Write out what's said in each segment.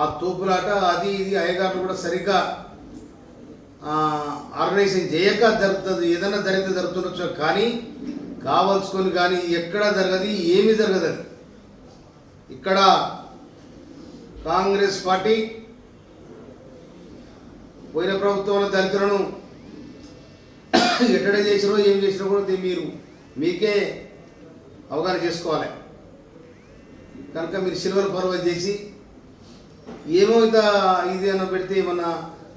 ఆ తోపులాట అది ఇది అయ్యగారు కూడా సరిగ్గా ఆర్గనైజింగ్ ఆర్గనైజేషన్ చేయక జరుగుతుంది ఏదైనా జరిగితే జరుగుతుండొచ్చు. కానీ కావాల్సుకొని కానీ ఎక్కడ జరగదు ఏమీ జరగదు ఇక్కడ కాంగ్రెస్ పార్టీ పోయిన ప్రభుత్వంలో దళితులను ఎక్కడ చేసినో ఏం చేసినా కూడా మీరు మీకే అవగాహన చేసుకోవాలి. కనుక మీరు సిల్వర్ పర్వత్ చేసి ఏమో ఇంత ఇది అన్న పెడితే ఏమన్నా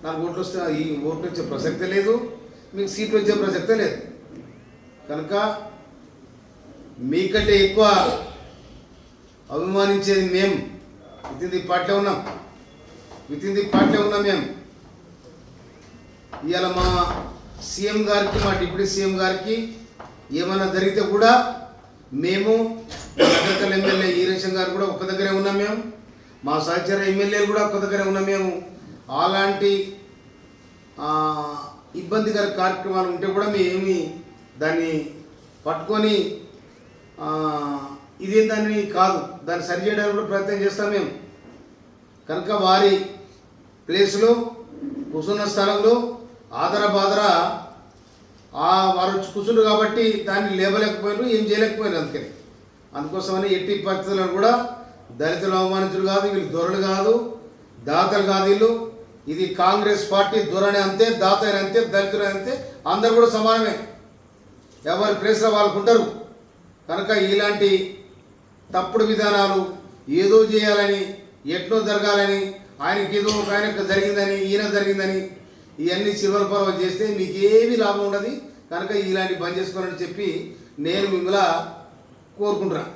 నాకు ఓట్లు వస్తే ఈ ఓట్లు వచ్చే ప్రసక్తే లేదు మీకు సీట్లు వచ్చే ప్రసక్తే లేదు. కనుక మీకంటే ఎక్కువ అభిమానించేది మేము విత్ ఇన్ ది పార్టీలో ఉన్నాం. విత్ ఇన్ ది పార్టీలో ఉన్నాం మేము ఇవాళ మా సీఎం గారికి మా డిప్యూటీ సీఎం గారికి ఏమన్నా జరిగితే కూడా మేము ఎమ్మెల్యే ఈరేషన్ గారు కూడా ఒక్క దగ్గరే ఉన్నాం మేము మా సహచర ఎమ్మెల్యేలు కూడా ఒక్క దగ్గరే ఉన్నాం మేము అలాంటి ఇబ్బందికర కార్యక్రమాలు ఉంటే కూడా మేము ఏమి దాన్ని పట్టుకొని ఇదేం ఇదే దాన్ని కాదు దాన్ని సరి చేయడానికి కూడా ప్రయత్నం చేస్తాం మేము. కనుక వారి ప్లేస్లో కూర్చున్న స్థలంలో ఆదర బాదర వారు వచ్చి కూర్చుండ్రు కాబట్టి దాన్ని లేవలేకపోయారు ఏం చేయలేకపోయారు అందుకని. అందుకోసమని ఎట్టి పరిస్థితులను కూడా దళితులు అవమానితులు కాదు వీళ్ళు దొరలు కాదు దాతలు కాదు వీళ్ళు. ఇది కాంగ్రెస్ పార్టీ దొరని అంతే దాత అంతే దళితులు అంతే అందరు కూడా సమానమే. ఎవరి ప్లేస్లో వాళ్ళకు ఉంటారు. కనుక ఇలాంటి తప్పుడు విధానాలు ఏదో చేయాలని ఎట్లో జరగాలని ఆయనకి ఏదో ఒక ఆయన జరిగిందని ఈయన జరిగిందని ఇవన్నీ సిల్వర్ పర్వ చేస్తే మీకు ఏమీ లాభం ఉండదు. కనుక ఇలాంటి బంద్ చేసుకోవాలని చెప్పి నేను మిమ్మల్ని కోరుకుంటున్నాను